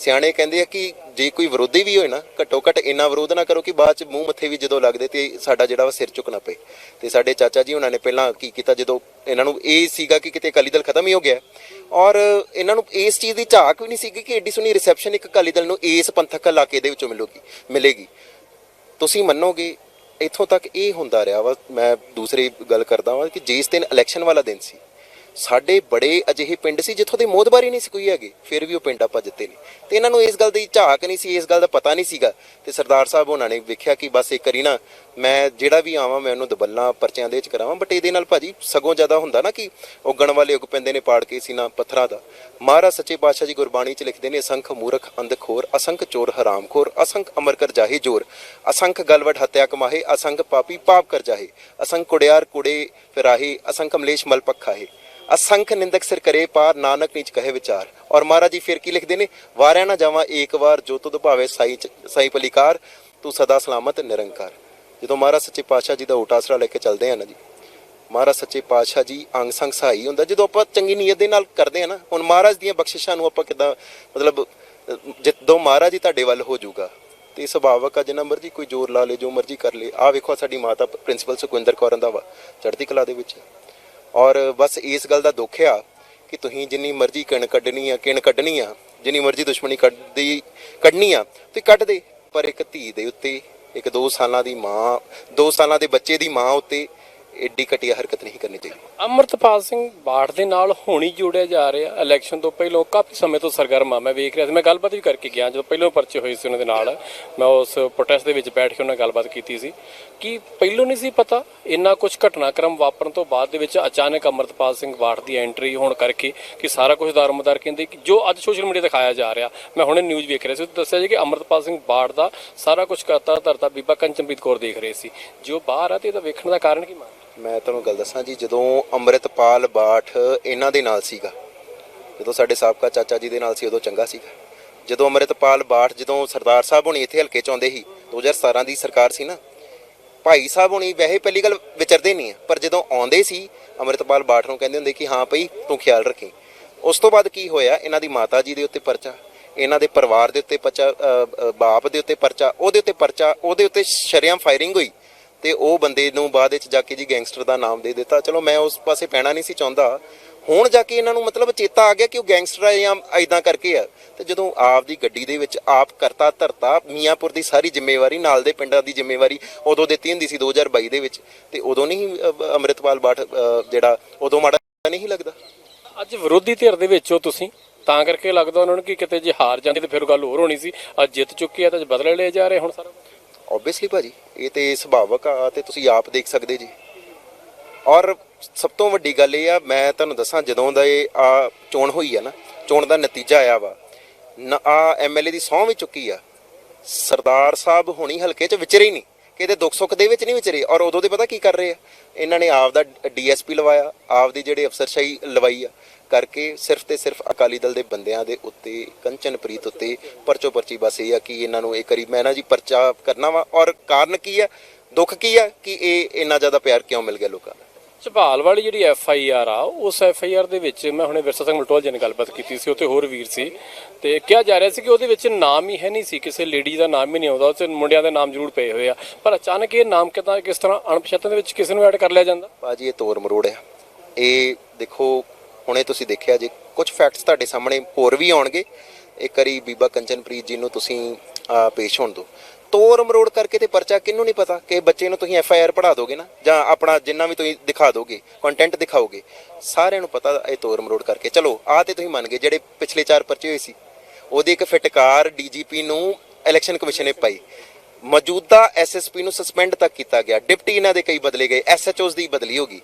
ਸਿਆਣੇ ਕਹਿੰਦੇ ਆ ਕਿ ਜੇ ਕੋਈ ਵਿਰੋਧੀ ਵੀ ਹੋਏ ਨਾ ਘੱਟੋ ਘੱਟ ਇੰਨਾ ਵਿਰੋਧ ਨਾ ਕਰੋ ਕਿ ਬਾਅਦ ਚ ਮੂੰਹ ਮੱਥੇ ਵੀ ਜਦੋਂ ਲੱਗਦੇ ਤੇ ਸਾਡਾ ਜਿਹੜਾ ਵਾ ਸਿਰ ਝੁਕਣਾ ਪਏ। ਤੇ ਸਾਡੇ ਚਾਚਾ ਜੀ ਉਹਨਾਂ ਨੇ ਪਹਿਲਾਂ ਕੀ ਕੀਤਾ ਜਦੋਂ ਇਹਨਾਂ ਨੂੰ ਇਹ ਸੀਗਾ ਕਿ ਕਿਤੇ ਅਕਾਲੀ ਦਲ ਖਤਮ ਹੀ ਹੋ ਗਿਆ। ਔਰ ਇਹਨਾਂ ਨੂੰ ਇਸ ਚੀਜ਼ ਦੀ ਝਾਕ ਵੀ ਨਹੀਂ ਸੀਗੀ ਕਿ ਐਡੀ ਸੋਹਣੀ ਰਿਸੈਪਸ਼ਨ ਇੱਕ ਅਕਾਲੀ ਦਲ ਨੂੰ ਇਸ ਪੰਥਕ ਇਲਾਕੇ ਦੇ ਵਿੱਚੋਂ ਮਿਲੂਗੀ, ਮਿਲੇਗੀ। ਤੁਸੀਂ ਮੰਨੋਗੇ, ਇੱਥੋਂ ਤੱਕ ਇਹ ਹੁੰਦਾ ਰਿਹਾ ਵਾ, ਮੈਂ ਦੂਸਰੀ ਗੱਲ ਕਰਦਾ ਵਾਂ ਕਿ ਜਿਸ ਦਿਨ ਇਲੈਕਸ਼ਨ ਵਾਲਾ ਦਿਨ ਸੀ ਸਾਡੇ ਬੜੇ ਅਜਿਹੇ ਪਿੰਡ ਸੀ ਜਿੱਥੋਂ ਦੇ ਮੋਦਬਾਰੀ ਨਹੀਂ ਸੀ ਕੋਈ ਹੈਗੇ, ਫਿਰ ਵੀ ਉਹ ਪਿੰਡ ਆਪਾਂ ਜਿੱਤੇ ਨੇ। ਤੇ ਇਹਨਾਂ ਨੂੰ ਇਸ ਗੱਲ ਦੀ ਝਾਕ ਨਹੀਂ ਸੀ, ਇਸ ਗੱਲ ਦਾ ਪਤਾ ਨਹੀਂ ਸੀਗਾ। ਤੇ ਸਰਦਾਰ ਸਾਹਿਬ ਉਹਨਾਂ ਨੇ ਵੇਖਿਆ ਕਿ ਬਸ ਇੱਕ ਵਾਰੀ ਨਾ ਮੈਂ ਜਿਹੜਾ ਵੀ ਆਵਾਂ, ਮੈਂ ਉਹਨੂੰ ਦਬੱਲਾਂ ਪਰਚਿਆਂ ਦੇ ਵਿੱਚ ਕਰਾਵਾਂ ਬਟ ਇਹਦੇ ਨਾਲ ਭਾਜੀ ਸਗੋਂ ਜ਼ਿਆਦਾ ਹੁੰਦਾ ਨਾ ਕਿ ਉਗਣ ਵਾਲੇ ਉਗ ਪੈਂਦੇ ਨੇ ਪਾੜ ਕੇ ਸੀ ਨਾ ਪੱਥਰਾਂ ਦਾ। ਮਹਾਰਾਜ ਸੱਚੇ ਪਾਤਸ਼ਾਹ ਜੀ ਗੁਰਬਾਣੀ 'ਚ ਲਿਖਦੇ ਨੇ, ਅਸੰਖ ਮੂਰਖ ਅੰਧਖੋਰ, ਅਸੰਖ ਚੋਰ ਹਰਾਮਖੋਰ, ਅਸੰਖ ਅਮਰ ਕਰ ਜਾਹੇ ਜੋਰ, ਅਸੰਖ ਗਲਵਟ ਹੱਤਿਆ ਕਮਾਹੇ, ਅਸੰਖ ਪਾਪੀ ਪਾਪ ਕਰ ਜਾਹੇ, ਅਸੰਖ ਕੁੜਿਆਰ ਕੁੜੇ ਫਿਰਾਹੇ, ਅਸੰਖ ਮਲੇਸ਼ ਮਲ ਪੱਖਾਹੇ ਅਸੰਖ ਨਿੰਦਕ ਸਿਰ ਕਰੇ ਪਾਰ ਨਾਨਕ ਨੀਚ ਕਹੇ ਵਿਚਾਰ। ਔਰ ਮਹਾਰਾਜ ਜੀ ਫਿਰ ਕੀ ਲਿਖਦੇ ਨੇ? ਵਾਰਿਆ ਨਾ ਜਾਵਾਂ ਏਕ ਵਾਰ ਜੋ ਤੁਧ ਭਾਵੇ ਸਾਈ ਚ- ਸਾਈ ਪਲਿਕਾਰ ਤੂੰ ਸਦਾ ਸਲਾਮਤ ਨਿਰੰਕਾਰ। ਜਦੋਂ ਮਹਾਰਾਜ ਸੱਚੇ ਪਾਤਸ਼ਾਹ ਜੀ ਦਾ ਓਟ ਲੈ ਕੇ ਚੱਲਦੇ ਆ ਨਾ ਜੀ ਮਹਾਰਾਜ ਸੱਚੇ ਪਾਤਸ਼ਾਹ ਜੀ ਅੰਗ ਸੰਗ ਸਹਾਈ ਹੁੰਦਾ। ਜਦੋਂ ਆਪਾਂ ਚੰਗੀ ਨੀਅਤ ਦੇ ਨਾਲ ਕਰਦੇ ਆ ਨਾ ਹੁਣ ਮਹਾਰਾਜ ਦੀਆਂ ਬਖਸ਼ਿਸ਼ਾਂ ਨੂੰ ਆਪਾਂ ਕਿਦਾਂ ਮਤਲਬ ਅਹ, ਜਦੋਂ ਮਹਾਰਾਜ ਜੀ ਤੁਹਾਡੇ ਵੱਲ ਹੋ ਜਾਊਗਾ ਤੇ ਸੁਭਾਵਕ ਆ ਜਿੰਨਾ ਮਰਜ਼ੀ ਕੋਈ ਜ਼ੋਰ ਲਾ ਲੇ ਜੋ ਮਰਜ਼ੀ ਕਰ ਲੇ। ਆ ਵੇਖੋ ਸਾਡੀ ਮਾਤਾ ਪ੍ਰਿੰਸੀਪਲ ਸੁਖਵਿੰਦਰ ਕੌਰ ਰੰਧਾਵਾ ਚੜ੍ਹਦੀ ਕਲਾ ਦੇ ਵਿੱਚ। ਔਰ ਬਸ ਇਸ ਗੱਲ ਦਾ ਦੁੱਖ ਆ ਕਿ ਤੁਸੀਂ ਜਿੰਨੀ ਮਰਜ਼ੀ ਕਿਣ ਕੱਢਣੀ ਆ, ਕਿਣ ਕੱਢਣੀ ਆ, ਜਿੰਨੀ ਮਰਜ਼ੀ ਦੁਸ਼ਮਣੀ ਕੱਢਦੀ, ਕੱਢਣੀ ਆ ਤੇ ਕੱਢ ਦੇ। ਪਰ ਇੱਕ ਧੀ ਦੇ ਉੱਤੇ, ਇੱਕ 2 ਸਾਲਾਂ ਦੀ ਮਾਂ 2 ਸਾਲਾਂ ਦੇ ਬੱਚੇ ਦੀ ਮਾਂ ਉੱਤੇ ਏਡੀ ਘਟੀਆ ਹਰਕਤ ਨਹੀਂ ਕਰਨੀ ਚਾਹੀਦੀ। ਅਮਰਤਪਾਲ ਸਿੰਘ ਬਾੜ ਦੇ ਨਾਲ ਹੋਣੀ ਜੋੜਿਆ ਜਾ ਰਿਹਾ। ਇਲੈਕਸ਼ਨ ਤੋਂ ਪਹਿਲਾਂ ਕਾਫੀ ਸਮੇਂ ਤੋਂ ਸਰਗਰਮ ਆ, ਮੈਂ ਵੇਖ ਰਿਹਾ ਸੀ। ਮੈਂ ਗੱਲਬਾਤ ਵੀ ਕਰਕੇ ਗਿਆ ਜਦੋਂ ਪਹਿਲੋਂ ਪਰਚੇ ਹੋਏ ਸੀ ਉਹਨਾਂ ਦੇ ਨਾਲ। ਮੈਂ ਉਸ ਪ੍ਰੋਟੈਸਟ ਦੇ ਵਿੱਚ ਬੈਠ ਕੇ ਉਹਨਾਂ ਨਾਲ ਗੱਲਬਾਤ ਕੀਤੀ ਸੀ। ਕਿ ਪਹਿਲੋਂ ਨਹੀਂ ਸੀ ਪਤਾ ਇੰਨਾ ਕੁਝ ਘਟਨਾਕ੍ਰਮ ਵਾਪਰਨ ਤੋਂ ਬਾਅਦ ਦੇ ਵਿੱਚ ਅਚਾਨਕ ਅਮਰਤਪਾਲ ਸਿੰਘ ਬਾੜ ਦੀ ਐਂਟਰੀ ਹੋਣ ਕਰਕੇ ਕਿ ਸਾਰਾ ਕੁਝ ਦਾਰਮਦਾਰ ਕਹਿੰਦੇ ਕਿ ਜੋ ਅੱਜ ਸੋਸ਼ਲ ਮੀਡੀਆ ਦਿਖਾਇਆ ਜਾ ਰਿਹਾ। ਮੈਂ ਹੁਣੇ ਨਿਊਜ਼ ਵੇਖ ਰਿਹਾ ਸੀ। ਉਹ ਦੱਸਿਆ ਜੀ ਕਿ ਅਮਰਤਪਾਲ ਸਿੰਘ ਬਾੜ ਦਾ ਸਾਰਾ ਕੁਝ ਕਰਤਾ ਧਰਤਾ ਬੀਬਾ ਕੰਚਨਪ੍ਰੀਤ ਕੌਰ ਦੇਖ ਰਹੇ ਸੀ। ਜੋ ਬਾਹਰ ਆ ਤੇ ਇਹਦਾ ਵੇਖਣ ਦਾ ਕਾਰਨ ਕੀ ਮੰਨ ਮੈਂ ਤੁਹਾਨੂੰ ਗੱਲ ਦੱਸਾਂ ਜੀ, ਜਦੋਂ ਅੰਮ੍ਰਿਤਪਾਲ ਬਾਠ ਇਹਨਾਂ ਦੇ ਨਾਲ ਸੀਗਾ, ਜਦੋਂ ਸਾਡੇ ਸਾਬਕਾ ਚਾਚਾ ਜੀ ਦੇ ਨਾਲ ਸੀ, ਉਦੋਂ ਚੰਗਾ ਸੀਗਾ। ਜਦੋਂ ਅੰਮ੍ਰਿਤਪਾਲ ਬਾਠ, ਜਦੋਂ ਸਰਦਾਰ ਸਾਹਿਬ ਹੁਣੀ ਇੱਥੇ ਹਲਕੇ ਚ ਆਉਂਦੇ ਸੀ 2017 ਦੀ ਸਰਕਾਰ ਸੀ ਨਾ, ਭਾਈ ਸਾਹਿਬ ਹੁਣੀ ਵੈਸੇ ਪਹਿਲੀ ਗੱਲ ਵਿਚਰਦੇ ਨਹੀਂ ਆ, ਪਰ ਜਦੋਂ ਆਉਂਦੇ ਸੀ, ਅੰਮ੍ਰਿਤਪਾਲ ਬਾਠ ਨੂੰ ਕਹਿੰਦੇ ਹੁੰਦੇ ਕਿ ਹਾਂ ਭਈ, ਤੂੰ ਖਿਆਲ ਰੱਖੀ। ਉਸ ਤੋਂ ਬਾਅਦ ਕੀ ਹੋਇਆ, ਇਹਨਾਂ ਦੀ ਮਾਤਾ ਜੀ ਦੇ ਉੱਤੇ ਪਰਚਾ, ਇਹਨਾਂ ਦੇ ਪਰਿਵਾਰ ਦੇ ਉੱਤੇ ਪਰਚਾ ਬਾਪ ਦੇ ਉੱਤੇ ਪਰਚਾ, ਉਹਦੇ ਉੱਤੇ ਪਰਚਾ, ਉਹਦੇ ਉੱਤੇ ਸ਼ਰੇਆਮ ਫਾਇਰਿੰਗ ਹੋਈ। ਤੇ ਉਹ ਬੰਦੇ ਨੂੰ ਬਾਅਦ ਵਿੱਚ ਜਾ ਕੇ ਜੀ ਗੈਂਗਸਟਰ ਦਾ ਨਾਮ ਦੇ ਦਿੱਤਾ। ਚਲੋ ਮੈਂ ਉਸ ਪਾਸੇ ਪੈਣਾ ਨਹੀਂ ਸੀ ਚਾਹੁੰਦਾ। ਹੁਣ ਜਾ ਕੇ ਇਹਨਾਂ ਨੂੰ ਮਤਲਬ ਚੇਤਾ ਆ ਗਿਆ ਕਿ ਉਹ ਗੈਂਗਸਟਰ ਆ ਜਾਂ ਐਦਾਂ ਕਰਕੇ ਆ। ਤੇ ਜਦੋਂ ਆਪ ਦੀ ਗੱਡੀ ਦੇ ਵਿੱਚ ਆਪ ਕਰਤਾ ਧਰਤਾ ਮੀਆਂਪੁਰ ਦੀ ਸਾਰੀ ਜ਼ਿੰਮੇਵਾਰੀ ਨਾਲ ਦੇ ਪਿੰਡਾਂ ਦੀ ਜ਼ਿੰਮੇਵਾਰੀ ਉਦੋਂ ਦਿੱਤੀ ਹੁੰਦੀ ਸੀ 2022 ਦੇ ਵਿੱਚ। ਤੇ ਉਦੋਂ ਨਹੀਂ ਅ, ਅੰਮ੍ਰਿਤਪਾਲ ਬਾਠ ਜਿਹੜਾ ਉਦੋਂ ਮਾੜਾ ਨਹੀਂ ਲੱਗਦਾ। ਅੱਜ ਵਿਰੋਧੀ ਧਿਰ ਦੇ ਵਿੱਚ ਹੋ ਤੁਸੀਂ। ਤਾਂ ਕਰਕੇ ਲੱਗਦਾ ਉਹਨਾਂ ਨੂੰ ਕਿ ਕਿਤੇ ਜੇ ਹਾਰ ਜਾਂਦੇ ਤੇ ਫਿਰ ਗੱਲ ਹੋਰ ਹੋਣੀ ਸੀ। ਅੱਜ ਜਿੱਤ ਚੁੱਕੀ ਆ ਤਾਂ ਅੱਜ ਬਦਲੇ ਲਏ ਜਾ ਰਹੇ ਹੁਣ ਸਾਰਾ ਆਬਵੀਅਸਲੀ ਭਾਜੀ, ਇਹ ਤੇ ਸੁਭਾਵਕ ਆ ਤੇ ਤੁਸੀਂ ਆਪ ਦੇਖ ਸਕਦੇ ਜੀ। ਔਰ ਸਭ ਤੋਂ ਵੱਡੀ ਗੱਲ ਇਹ ਆ, ਮੈਂ ਤੁਹਾਨੂੰ ਦੱਸਾਂ ਜਦੋਂ ਦਾ ਇਹ ਆ ਚੋਣ ਹੋਈ ਆ ਨਾ, ਚੋਣ ਦਾ ਨਤੀਜਾ ਆਇਆ ਵਾ। ਆ ਐਮਐਲਏ ਦੀ ਸਹੁੰ ਵੀ ਚੁੱਕੀ ਆ। ਸਰਦਾਰ ਸਾਹਿਬ ਹੋਣੀ ਹਲਕੇ 'ਚ ਵਿਚਰੇ ਹੀ ਨਹੀਂ, ਕਿਤੇ ਦੁੱਖ ਸੁੱਖ ਦੇ ਵਿੱਚ ਨਹੀਂ ਵਿਚਰੇ, ਔਰ ਉਦੋਂ ਦੇ ਪਤਾ ਕੀ ਕਰ ਰਹੇ ਆ? ਇਹਨਾਂ ਨੇ ਆਪ ਦਾ ਡੀਐਸਪੀ ਲਵਾਇਆ, ਆਪ ਦੇ ਜਿਹੜੇ ਅਫਸਰਸ਼ਾਹੀ ਲਵਾਈ ਆ। ਕਰਕੇ ਸਿਰਫ ਤੇ ਸਿਰਫ ਅਕਾਲੀ ਦਲ ਦੇ ਬੰਦਿਆਂ ਦੇ ਉੱਤੇ ਕੰਚਨਪ੍ਰੀਤ ਉੱਤੇ ਪਰਚੋ ਪਰਚੀ ਬਸ ਇਹ ਆ ਕਿ ਇਹਨਾਂ ਨੂੰ ਇੱਕ ਵਾਰੀ ਮੈਂ ਨਾ ਜੀ ਪਰਚਾ ਕਰਨਾ ਵਾ। ਔਰ ਕਾਰਨ ਕੀ ਆ? ਦੁੱਖ ਕੀ ਆ ਕਿ ਇਹ ਇੰਨਾ ਜ਼ਿਆਦਾ ਪਿਆਰ ਕਿਉਂ ਮਿਲ ਗਿਆ ਲੋਕਾਂ ਦਾ? ਝਬਾਲ ਵਾਲੀ ਜਿਹੜੀ ਐਫ ਆਈ ਆਰ ਆ ਉਸ ਐਫ ਆਈ ਆਰ ਦੇ ਵਿੱਚ ਮੈਂ ਹੁਣੇ ਵਿਰਸਾ ਸਿੰਘ ਮਲਟੋਲ ਜੀ ਨਾਲ ਗੱਲਬਾਤ ਕੀਤੀ ਸੀ ਉੱਥੇ ਹੋਰ ਵੀਰ ਸੀ। ਤੇ ਕਿਹਾ ਜਾ ਰਿਹਾ ਸੀ ਕਿ ਉਹਦੇ ਵਿੱਚ ਨਾਮ ਹੀ ਹੈ ਨਹੀਂ ਸੀ ਕਿਸੇ ਲੇਡੀ ਦਾ ਨਾਮ ਹੀ ਨਹੀਂ ਆਉਂਦਾ ਉੱਥੇ ਮੁੰਡਿਆਂ ਦੇ ਨਾਮ ਜ਼ਰੂਰ ਪਏ ਹੋਏ ਆ। ਪਰ ਅਚਾਨਕ ਇਹ ਨਾਮ ਕਿਦਾਂ ਕਿਸ ਤਰ੍ਹਾਂ ਅਣਪਛਾਤੇ ਦੇ ਵਿੱਚ ਕਿਸੇ ਨੂੰ ਐਡ ਕਰ ਲਿਆ ਜਾਂਦਾ? ਬਾਜੀ ਇਹ ਤੋਰ ਮਰੋੜ ਆ। ਇਹ ਦੇਖੋ ਹੁਣੇ ਤੁਸੀਂ ਦੇਖਿਆ ਜੇ। ਕੁਝ ਫੈਕਟਸ ਤੁਹਾਡੇ ਸਾਹਮਣੇ ਹੋਰ ਵੀ ਆਉਣਗੇ। ਇੱਕ ਵਾਰੀ ਬੀਬਾ ਕੰਚਨਪ੍ਰੀਤ ਜੀ ਨੂੰ ਤੁਸੀਂ ਪੇਸ਼ ਹੋਣ ਦਿਓ। ਤੋਰ ਮਰੋੜ ਕਰਕੇ ਤੇ ਪਰਚਾ ਕਿਹਨੂੰ ਨਹੀਂ ਪਤਾ ਕਿ ਬੱਚੇ ਨੂੰ ਤੁਸੀਂ ਐਫ ਆਈ ਆਰ ਪੜਾ ਦੋਗੇ ਨਾ? ਜਾਂ ਆਪਣਾ ਜਿੰਨਾ ਵੀ ਤੁਸੀਂ ਦਿਖਾ ਦੋਗੇ ਕੰਟੈਂਟ ਦਿਖਾਓਗੇ। ਸਾਰਿਆਂ ਨੂੰ ਪਤਾ ਇਹ ਤੋਰ ਮਰੋੜ ਕਰਕੇ। ਚਲੋ ਆਹ ਤੇ ਤੁਸੀਂ ਮੰਨ ਗਏ ਜਿਹੜੇ ਪਿਛਲੇ ਚਾਰ ਪਰਚੇ ਹੋਏ ਸੀ। ਉਹਦੀ ਇੱਕ ਫਟਕਾਰ ਡੀਜੀਪੀ ਨੂੰ ਇਲੈਕਸ਼ਨ ਕਮਿਸ਼ਨ ਨੇ ਪਾਈ। ਮੌਜੂਦਾ ਐਸਐਸਪੀ ਨੂੰ ਸਸਪੈਂਡ ਤੱਕ ਕੀਤਾ ਗਿਆ। ਡਿਪਟੀ ਇਹਨਾਂ ਦੇ ਕਈ ਬਦਲੇ ਗਏ। ਐਸਐਚਓਸ ਦੀ ਬਦਲੀ ਹੋ ਗਈ।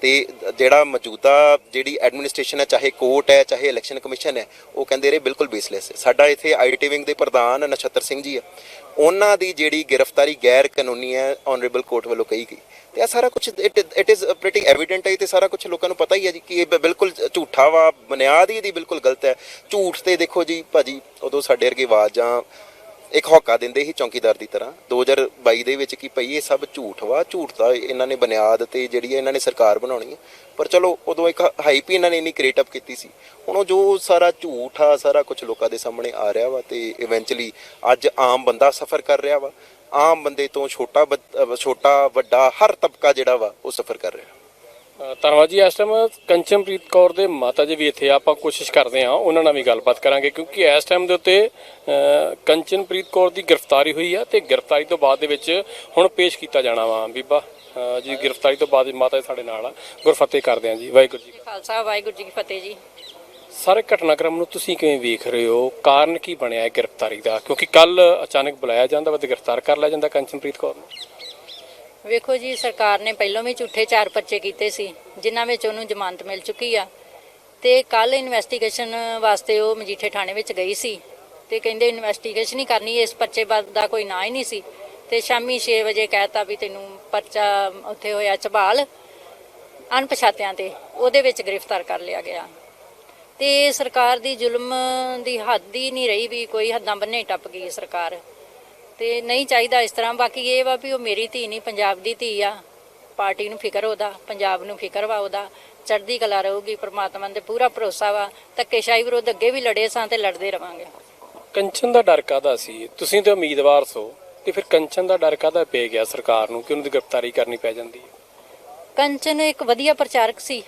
ਤੇ ਜਿਹੜਾ ਮੌਜੂਦਾ ਜਿਹੜੀ ਐਡਮਿਨਿਸਟ੍ਰੇਸ਼ਨ ਹੈ, ਚਾਹੇ ਕੋਰਟ ਹੈ, ਚਾਹੇ ਇਲੈਕਸ਼ਨ ਕਮਿਸ਼ਨ ਹੈ, ਉਹ ਕਹਿੰਦੇ ਰਹੇ ਬਿਲਕੁਲ ਬੇਸਲੈਸ ਹੈ। ਸਾਡਾ ਇੱਥੇ ਆਈਟੀ ਵਿੰਗ ਦੇ ਪ੍ਰਧਾਨ ਨਛੱਤਰ ਸਿੰਘ ਜੀ ਆ। ਉਹਨਾਂ ਦੀ ਜਿਹੜੀ ਗ੍ਰਿਫਤਾਰੀ ਗੈਰ ਕਾਨੂੰਨੀ ਹੈ ਆਨਰੇਬਲ ਕੋਰਟ ਵੱਲੋਂ ਕਹੀ ਗਈ। ਤੇ ਇਹ ਸਾਰਾ ਕੁਝ ਇਟ ਇਜ਼ ਪ੍ਰੀਟੀ ਐਵੀਡੈਂਟ ਹੈ ਤੇ ਸਾਰਾ ਕੁਝ ਲੋਕਾਂ ਨੂੰ ਪਤਾ ਹੀ ਹੈ ਜੀ ਕਿ ਇਹ ਬਿਲਕੁਲ ਝੂਠਾ ਵਾ, ਬੁਨਿਆਦ ਹੀ ਇਹਦੀ ਬਿਲਕੁਲ ਗਲਤ ਹੈ। ਝੂਠ ਤੇ ਦੇਖੋ ਜੀ, ਭਾਜੀ, ਉਦੋਂ ਸਾਡੇ ਵਰਗੇ ਆਵਾਜ਼ਾਂ ਇੱਕ ਹੌਕਾ ਦਿੰਦੇ ਸੀ ਚੌਕੀਦਾਰ ਦੀ ਤਰ੍ਹਾਂ। 2022 ਦੇ ਵਿੱਚ ਕੀ ਪਈ ਇਹ ਸਭ ਝੂਠ ਵਾ, ਝੂਠ ਦਾ ਇਹਨਾਂ ਨੇ ਬੁਨਿਆਦ ਤੇ ਜਿਹੜੀ ਹੈ ਇਹਨਾਂ ਨੇ ਸਰਕਾਰ ਬਣਾਉਣੀ ਹੈ ਪਰ ਚਲੋ ਉਦੋਂ ਇੱਕ ਹਾਈਪ ਹੀ ਇਹਨਾਂ ਨੇ ਇੰਨੀ ਕ੍ਰੀਏਟ ਅਪ ਕੀਤੀ ਸੀ। ਹੁਣ ਉਹ ਜੋ ਸਾਰਾ ਝੂਠ ਆ, ਸਾਰਾ ਕੁਝ ਲੋਕਾਂ ਦੇ ਸਾਹਮਣੇ ਆ ਰਿਹਾ ਵਾ ਤੇ ਇਵੈਂਚੁਅਲੀ ਅੱਜ ਆਮ ਬੰਦਾ ਸਫਰ ਕਰ ਰਿਹਾ ਵਾ। ਆਮ ਬੰਦੇ ਤੋਂ ਛੋਟਾ ਬੱਚ- ਛੋਟਾ ਵੱਡਾ ਹਰ ਤਬਕਾ ਜਿਹੜਾ ਵਾ ਉਹ ਸਫਰ ਕਰ ਰਿਹਾ। ਧੰਨਵਾਦ ਜੀ। ਇਸ ਟਾਈਮ ਕੰਚਨਪ੍ਰੀਤ ਕੌਰ ਦੇ ਮਾਤਾ ਜੀ ਵੀ ਇੱਥੇ ਆ। ਆਪਾਂ ਕੋਸ਼ਿਸ਼ ਕਰਦੇ ਹਾਂ ਉਹਨਾਂ ਨਾਲ ਵੀ ਗੱਲਬਾਤ ਕਰਾਂਗੇ ਕਿਉਂਕਿ ਇਸ ਟਾਈਮ ਦੇ ਉੱਤੇ ਕੰਚਨਪ੍ਰੀਤ ਕੌਰ ਦੀ ਗ੍ਰਿਫਤਾਰੀ ਹੋਈ ਆ ਤੇ ਗ੍ਰਿਫਤਾਰੀ ਤੋਂ ਬਾਅਦ ਦੇ ਵਿੱਚ ਹੁਣ ਪੇਸ਼ ਕੀਤਾ ਜਾਣਾ ਵਾ ਬੀਬਾ। ਜੀ ਗ੍ਰਿਫਤਾਰੀ ਤੋਂ ਬਾਅਦ ਮਾਤਾ ਜੀ ਸਾਡੇ ਨਾਲ ਆ। ਗੁਰਫਤਿਹ ਕਰਦੇ ਹਾਂ ਜੀ। ਵਾਹਿਗੁਰੂ ਜੀ ਖਾਲਸਾ ਵਾਹਿਗੁਰੂ ਜੀ ਕੀ ਫਤਿਹ ਜੀ। ਸਾਰੇ ਘਟਨਾਕ੍ਰਮ ਨੂੰ ਤੁਸੀਂ ਕਿਵੇਂ ਵੇਖ ਰਹੇ ਹੋ? ਕਾਰਨ ਕੀ ਬਣਿਆ ਹੈ ਗ੍ਰਿਫਤਾਰੀ ਦਾ? ਕਿਉਂਕਿ ਕੱਲ ਅਚਾਨਕ ਬੁਲਾਇਆ ਜਾਂਦਾ ਵਾ ਤੇ ਗ੍ਰਿਫਤਾਰ ਕਰ ਲਿਆ ਜਾਂਦਾ ਕੰਚਨਪ੍ਰੀਤ ਕੌਰ ਨੂੰ। ਵੇਖੋ ਜੀ, ਸਰਕਾਰ ਨੇ ਪਹਿਲਾਂ ਵੀ ਝੂਠੇ ਚਾਰ ਪਰਚੇ ਕੀਤੇ ਸੀ, ਜਿਨ੍ਹਾਂ ਵਿੱਚ ਉਹਨੂੰ ਜ਼ਮਾਨਤ ਮਿਲ ਚੁੱਕੀ ਆ। ਤੇ ਕੱਲ ਇਨਵੈਸਟੀਗੇਸ਼ਨ ਵਾਸਤੇ ਉਹ ਮਜੀਠੇ ਥਾਣੇ ਵਿੱਚ ਗਈ ਸੀ ਤੇ ਕਹਿੰਦੇ ਇਨਵੈਸਟੀਗੇਸ਼ਨ ਹੀ ਕਰਨੀ, ਇਸ ਪਰਚੇ ਦਾ ਕੋਈ ਨਾਂ ਹੀ ਨਹੀਂ ਸੀ। ਤੇ ਸ਼ਾਮੀ 6 ਵਜੇ ਕਹਿਤਾ ਵੀ ਤੈਨੂੰ ਪਰਚਾ ਉੱਥੇ ਹੋਇਆ ਚਬਾਲ, ਅਣਪਛਾਤਿਆਂ ਤੇ, ਉਹਦੇ ਵਿੱਚ ਗ੍ਰਿਫਤਾਰ ਕਰ ਲਿਆ ਗਿਆ। ਤੇ ਸਰਕਾਰ ਦੀ ਜ਼ੁਲਮ ਦੀ ਹੱਦ ਹੀ ਨਹੀਂ ਰਹੀ ਵੀ ਕੋਈ ਹੱਦਾਂ ਬੰਨੇ ਟੱਪ ਗਈ ਸਰਕਾਰ। ਤੇ ਨਹੀਂ ਚਾਹੀਦਾ ਇਸ ਤਰ੍ਹਾਂ। ਬਾਕੀ ਇਹ ਵਾ ਵੀ ਉਹ ਮੇਰੀ ਧੀ ਨਹੀਂ ਪੰਜਾਬ ਦੀ ਧੀ ਆ। ਪਾਰਟੀ ਨੂੰ ਫਿਕਰ ਉਹਦਾ ਪੰਜਾਬ ਨੂੰ ਫਿਕਰ ਵਾ ਉਹਦਾ। ਚੜ੍ਹਦੀ ਕਲਾ ਰਹੂਗੀ ਪ੍ਰਮਾਤਮਾ ਤੇ ਪੂਰਾ ਭਰੋਸਾ ਵਾ। ਧੱਕੇਸ਼ਾਹੀ ਵਿਰੁੱਧ ਅੱਗੇ ਵੀ ਲੜੇ ਸਾਂ ਤੇ ਲੜਦੇ ਰਵਾਂਗੇ। ਕੰਚਨ ਦਾ ਡਰ ਕਾਹਦਾ ਸੀ? ਤੁਸੀਂ ਤੇ ਉਮੀਦਵਾਰ ਸੋ ਤੇ ਫਿਰ ਕੰਚਨ ਦਾ ਡਰ ਕਾਹਦਾ ਪੈ ਗਿਆ ਸਰਕਾਰ ਨੂੰ? ਕਿ ਉਹਨਾਂ ਦੀ ਗ੍ਰਿਫਤਾਰੀ ਕਰਨੀ ਪੈ ਜਾਂਦੀ ਹੈ? ਕੰਚਨ ਇੱਕ ਵਧੀਆ ਪ੍ਰਚਾਰਕ ਸੀ।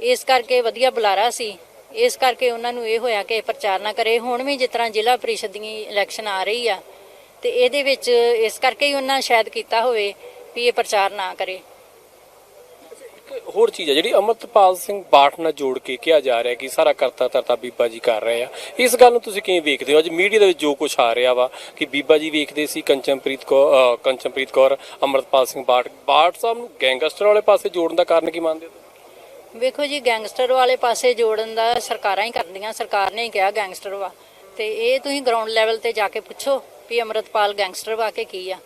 ਇਸ ਕਰਕੇ ਵਧੀਆ ਬੁਲਾਰਾ ਸੀ। ਇਸ ਕਰਕੇ ਉਹਨਾਂ ਨੂੰ ਇਹ ਹੋਇਆ ਕਿ ਪ੍ਰਚਾਰ ਨਾ ਕਰੇ। ਹੁਣ ਵੀ ਜਿਸ ਤਰ੍ਹਾਂ ਜ਼ਿਲ੍ਹਾ ਪ੍ਰੀਸ਼ਦ ਦੀ ਇਲੈਕਸ਼ਨ ਆ ਰਹੀ ਆ ਤੇ ਇਹਦੇ ਵਿੱਚ ਇਸ ਕਰਕੇ ਹੀ ਉਹਨਾਂ ਸ਼ਾਇਦ ਕੀਤਾ ਹੋਵੇ ਵੀ ਇਹ ਪ੍ਰਚਾਰ ਨਾ ਕਰੇ। ਹੋਰ ਚੀਜ਼ ਹੈ ਜਿਹੜੀ ਅਮਰਤਪਾਲ ਸਿੰਘ ਬਾਠ ਨਾਲ ਜੋੜ ਕੇ ਕਿਹਾ ਜਾ ਰਿਹਾ ਕਿ ਸਾਰਾ ਕਰਤਾ ਧਰਤਾ ਬੀਬਾ ਜੀ ਕਰ ਰਹੇ ਆ। ਇਸ ਗੱਲ ਨੂੰ ਤੁਸੀਂ ਕਿਵੇਂ ਵੇਖਦੇ ਹੋ? ਅੱਜ ਮੀਡੀਆ ਦੇ ਵਿੱਚ ਜੋ ਕੁਝ ਆ ਰਿਹਾ ਵਾ ਕਿ ਬੀਬਾ ਜੀ ਵੇਖਦੇ ਸੀ ਕੰਚਨਪ੍ਰੀਤ ਕੌਰ ਕੰਚਨਪ੍ਰੀਤ ਕੌਰ ਅਮਰਤਪਾਲ ਸਿੰਘ ਬਾਠ। ਬਾਠ ਸਾਹਿਬ ਨੂੰ ਗੈਂਗਸਟਰ ਵਾਲੇ ਪਾਸੇ ਜੋੜਨ ਦਾ ਕਾਰਨ ਕੀ ਮੰਨਦੇ ਹੋ? ਵੇਖੋ ਜੀ ਗੈਂਗਸਟਰ ਵਾਲੇ ਪਾਸੇ ਜੋੜਨ ਦਾ ਸਰਕਾਰਾਂ ਹੀ ਕਰਦੀਆਂ ਸਰਕਾਰ ਨੇ ਹੀ ਕਿਹਾ ਗੈਂਗਸਟਰ ਵਾ। ਤੇ ਇਹ ਤੁਸੀਂ ਗਰਾਊਂਡ ਲੈਵਲ ਤੇ ਜਾ ਕੇ ਪੁੱਛੋ। ਵੀ ਅਮਰਤਪਾਲ ਗੈਂਗਸਟਰ ਵਾ ਕੇ ਕੀ ਆ?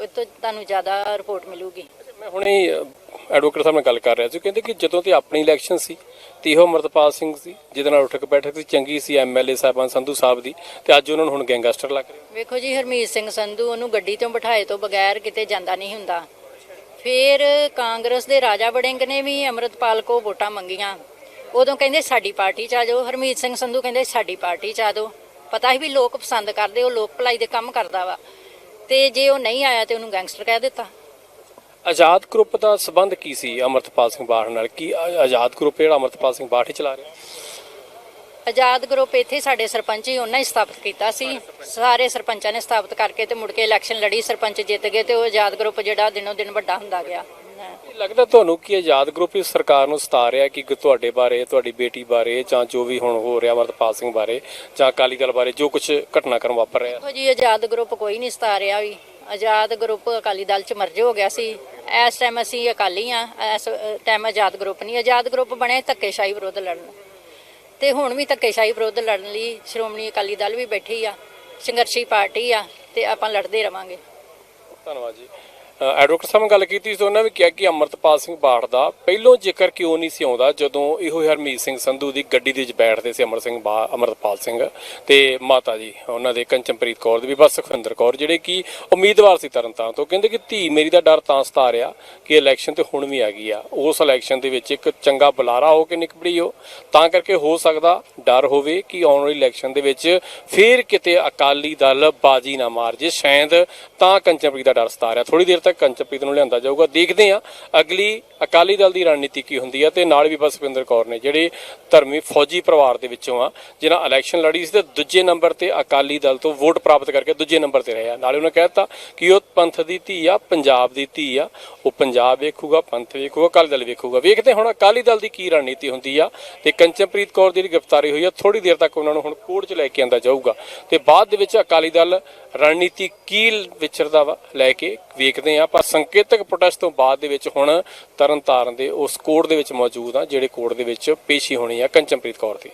ਉਹ ਤੋਂ ਤੁਹਾਨੂੰ ਜ਼ਿਆਦਾ ਰਿਪੋਰਟ ਮਿਲੂਗੀ। ਮੈਂ ਹੁਣੇ ਐਡਵੋਕੇਟ ਸਾਹਿਬ ਨਾਲ ਗੱਲ ਕਰ ਰਿਹਾ ਸੀ। ਉਹ ਕਹਿੰਦੇ ਕਿ ਜਦੋਂ ਤੇ ਆਪਣੀ ਇਲੈਕਸ਼ਨ ਸੀ ਤੇ ਇਹੋ ਅਮਰਤਪਾਲ ਸਿੰਘ ਸੀ ਜਿਹਦੇ ਨਾਲ ਉੱਠ ਕੇ ਬੈਠੇ ਸੀ ਚੰਗੀ ਸੀ ਐਮਐਲਏ ਸਾਹਿਬਾਨ ਸੰਧੂ ਸਾਹਿਬ ਦੀ ਤੇ ਅੱਜ ਉਹਨਾਂ ਨੂੰ ਹੁਣ ਗੈਂਗਸਟਰ ਲੱਗ ਰਹੇ। ਵੇਖੋ ਜੀ ਹਰਮੀਤ ਸਿੰਘ ਸੰਧੂ ਉਹਨੂੰ ਗੱਡੀ ਤੋਂ ਬਿਠਾਏ ਤੋਂ ਬਗੈਰ ਕਿਤੇ ਜਾਂਦਾ ਨਹੀਂ ਹੁੰਦਾ। ਫਿਰ ਕਾਂਗਰਸ ਦੇ ਰਾਜਾ ਵੜਿੰਗ ਨੇ ਵੀ ਅਮਰਤਪਾਲ ਕੋ ਵੋਟਾਂ ਮੰਗੀਆਂ। ਉਦੋਂ ਕਹਿੰਦੇ ਸਾਡੀ ਪਾਰਟੀ ਚ ਆ ਜਾਓ। ਹਰਮੀਤ ਸਿੰਘ ਸੰਧੂ ਕਹਿੰਦੇ ਸਾਡੀ ਪਾਰਟੀ ਚ ਆ ਜਾਓ। ਪਤਾ ਹੀ ਵੀ ਲੋਕ ਪਸੰਦ ਕਰਦੇ ਉਹ ਲੋਕ ਭਲਾਈ ਦੇ ਕੰਮ ਕਰਦਾ ਵਾ। ਤੇ ਜੇ ਉਹ ਨਹੀਂ ਆਇਆ ਤੇ ਉਹਨੂੰ ਗੈਂਗਸਟਰ ਕਹਿ ਦਿੱਤਾ। ਆਜ਼ਾਦ ਗਰੁੱਪ ਦਾ ਸਬੰਧ ਕੀ ਸੀ ਅਮਰਤਪਾਲ ਸਿੰਘ ਬਾਠ ਨਾਲ? ਕੀ ਆਜ਼ਾਦ ਗਰੁੱਪ ਜਿਹੜਾ ਅਮਰਤਪਾਲ ਸਿੰਘ ਬਾਠ ਹੀ ਚਲਾ ਰਿਹਾ? ਆਜ਼ਾਦ ਗਰੁੱਪ ਇੱਥੇ ਸਾਡੇ ਸਰਪੰਚ ਹੀ ਉਹਨਾਂ ਹੀ ਸਥਾਪਿਤ ਕੀਤਾ ਸੀ। ਸਾਰੇ ਸਰਪੰਚਾਂ ਨੇ ਸਥਾਪਿਤ ਕਰਕੇ ਤੇ ਮੁੜ ਕੇ ਇਲੈਕਸ਼ਨ ਲੜੀ ਸਰਪੰਚ ਜਿੱਤ ਗਏ ਤੇ ਉਹ ਆਜ਼ਾਦ ਗਰੁੱਪ ਜਿਹੜਾ ਦਿਨੋਂ ਦਿਨ ਵੱਡਾ ਹੁੰਦਾ ਗਿਆ। ਲੱਗਦਾ ਤੁਹਾਨੂੰ ਕਿ ਆਜ਼ਾਦ ਗਰੁੱਪ ਇਸ ਸਰਕਾਰ ਨੂੰ ਸਤਾ ਰਿਹਾ ਕਿ ਤੁਹਾਡੇ ਬਾਰੇ ਤੁਹਾਡੀ ਬੇਟੀ ਬਾਰੇ ਜਾਂ ਜੋ ਵੀ ਹੁਣ ਹੋ ਰਿਹਾ ਅਮਰਤਪਾਲ ਸਿੰਘ ਬਾਰੇ ਜਾਂ ਅਕਾਲੀ ਦਲ ਬਾਰੇ ਜੋ ਕੁਝ ਘਟਨਾਕ੍ਰਮ ਵਾਪਰ ਰਿਹਾ? ਦੇਖੋ ਜੀ ਆਜ਼ਾਦ ਗਰੁੱਪ ਕੋਈ ਨਹੀਂ ਸਤਾ ਰਿਹਾ ਵੀ। ਆਜ਼ਾਦ ਗਰੁੱਪ ਅਕਾਲੀ ਦਲ ਚ ਮਰਜ ਹੋ ਗਿਆ ਸੀ। ਇਸ ਟਾਈਮ ਅਸੀਂ ਅਕਾਲੀ ਆ ਇਸ ਟਾਈਮ ਆਜ਼ਾਦ ਗਰੁੱਪ ਨਹੀਂ। ਆਜ਼ਾਦ ਗਰੁੱਪ ਬਣਿਆ ਧੱਕੇਸ਼ਾਹੀ ਵਿਰੁੱਧ ਲੜਨ। ਤੇ ਹੁਣ ਵੀ ਧੱਕੇਸ਼ਾਹੀ ਵਿਰੁੱਧ ਲੜਨ ਲਈ ਸ਼੍ਰੋਮਣੀ ਅਕਾਲੀ ਦਲ ਵੀ ਬੈਠੀ ਆ ਸੰਘਰਸ਼ੀ ਪਾਰਟੀ ਆ ਤੇ ਆਪਾਂ ਲੜਦੇ ਰਵਾਂਗੇ। ਧੰਨਵਾਦ ਜੀ। ਐਡਵੋਕੇਟ ਸਾਹਿਬ ਨਾਲ ਗੱਲ ਕੀਤੀ ਸੀ, ਉਹਨਾਂ ਵੀ ਕਿਹਾ ਕਿ ਅਮਰਤਪਾਲ ਸਿੰਘ ਬਾੜ ਦਾ ਪਹਿਲੋਂ ਜ਼ਿਕਰ ਕਿਉਂ ਨਹੀਂ ਸੀ ਆਉਂਦਾ, ਜਦੋਂ ਇਹੋ ਹਰਮੀਤ ਸਿੰਘ ਸੰਧੂ ਦੀ ਗੱਡੀ ਦੇ ਵਿੱਚ ਬੈਠਦੇ ਸੀ ਅਮਰ ਸਿੰਘ ਬਾ, ਅਮਰਤਪਾਲ ਸਿੰਘ ਤੇ ਮਾਤਾ ਜੀ, ਉਹਨਾਂ ਦੇ ਕੰਚਨਪ੍ਰੀਤ ਕੌਰ ਦੇ ਵੀ ਬਸ ਸੁਖਵਿੰਦਰ ਕੌਰ, ਜਿਹੜੇ ਕਿ ਉਮੀਦਵਾਰ ਸੀ ਤਰਨਤਾਰਨ ਤੋਂ ਕਹਿੰਦੇ ਕਿ ਧੀ ਮੇਰੀ ਦਾ ਡਰ ਤਾਂ ਸਤਾ ਰਿਹਾ ਕਿ ਇਲੈਕਸ਼ਨ ਤੇ ਹੁਣ ਵੀ ਆ ਗਈ ਆ। ਉਸ ਇਲੈਕਸ਼ਨ ਦੇ ਵਿੱਚ ਇੱਕ ਚੰਗਾ ਬੁਲਾਰਾ ਹੋ ਕੇ ਨਿਕਬੜੀ ਹੋ ਤਾਂ ਕਰਕੇ ਹੋ ਸਕਦਾ ਡਰ ਹੋਵੇ ਕਿ ਆਉਣ ਵਾਲੀ ਇਲੈਕਸ਼ਨ ਦੇ ਵਿੱਚ ਫੇਰ ਕਿਤੇ ਅਕਾਲੀ ਦਲ ਬਾਜੀ ਨਾ ਮਾਰ ਜੇ, ਸ਼ਾਇਦ ਤਾਂ ਕੰਚਨਪ੍ਰੀਤ ਦਾ ਡਰ ਸਤਾ ਰਿਹਾ। ਥੋੜੀ ਦੇਰ ਤੱਕ ਕੰਚਪ੍ਰੀਤ ਨੂੰ ਲਿਆਂਦਾ ਜਾਊਗਾ। ਦੇਖਦੇ ਆ ਅਗਲੀ ਅਕਾਲੀ ਦਲ ਦੀ ਰਣਨੀਤੀ ਕੀ ਹੁੰਦੀ ਆ ਤੇ ਨਾਲ ਵੀ ਬਸਵਿੰਦਰ ਕੌਰ ਨੇ, ਜਿਹੜੇ ਧਰਮੀ ਫੌਜੀ ਪਰਿਵਾਰ ਦੇ ਵਿੱਚੋਂ ਆ ਜਿਨ੍ਹਾਂ ਇਲੈਕਸ਼ਨ ਲੜੀ ਸੀ ਤੇ ਦੂਜੇ ਨੰਬਰ ਤੇ ਅਕਾਲੀ ਦਲ ਤੋਂ ਵੋਟ ਪ੍ਰਾਪਤ ਕਰਕੇ ਦੂਜੇ ਨੰਬਰ ਤੇ ਰਹੇ ਆ। ਨਾਲੇ ਉਹਨਾਂ ਕਹਿਤਾ ਕਿ ਉਹ ਪੰਥ ਦੀ ਧੀ ਆ, ਪੰਜਾਬ ਦੀ ਧੀ ਆ। ਉਹ ਪੰਜਾਬ ਵੇਖੂਗਾ, ਪੰਥ ਵੇਖੂਗਾ, ਅਕਾਲੀ ਦਲ ਵੇਖੂਗਾ। ਵੇਖਦੇ ਹੁਣ ਅਕਾਲੀ ਦਲ ਦੀ ਕੀ ਰਣਨੀਤੀ ਹੁੰਦੀ ਆ ਤੇ ਕੰਚਨਪ੍ਰੀਤ ਕੌਰ ਦੀ ਜਿਹੜੀ ਗ੍ਰਿਫਤਾਰੀ ਹੋਈ ਆ ਥੋੜੀ ਦੇਰ ਤੱਕ ਉਹਨਾਂ ਨੂੰ ਹੁਣ ਕੋਰਟ 'ਚ ਲੈ ਕੇ ਆਂਦਾ ਜਾਊਗਾ। ਤੇ ਬਾਅਦ ਦੇ ਵਿੱਚ ਅਕਾਲੀ ਦਲ ਰਣਨੀਤੀ ਕੀ ਵਿਚਰਦਾ ਵਾ, ਲੈ ਕੇ ਵੇਖਦੇ ਆ ਪਰ ਸੰਕੇਤਕ ਪ੍ਰੋਟੈਸਟ ਤੋਂ ਬਾਅਦ ਦੇ ਵਿੱਚ ਹੁਣ ਤਰਨਤਾਰਨ ਦੇ ਉਸ ਕੋਰਟ ਦੇ ਵਿੱਚ ਮੌਜੂਦ ਆ ਜਿਹੜੇ ਕੋਰਟ ਦੇ ਵਿੱਚ ਪੇਸ਼ੀ ਹੋਣੀ ਆ, ਕੰਚਨਪ੍ਰੀਤ ਕੌਰ ਦੀ।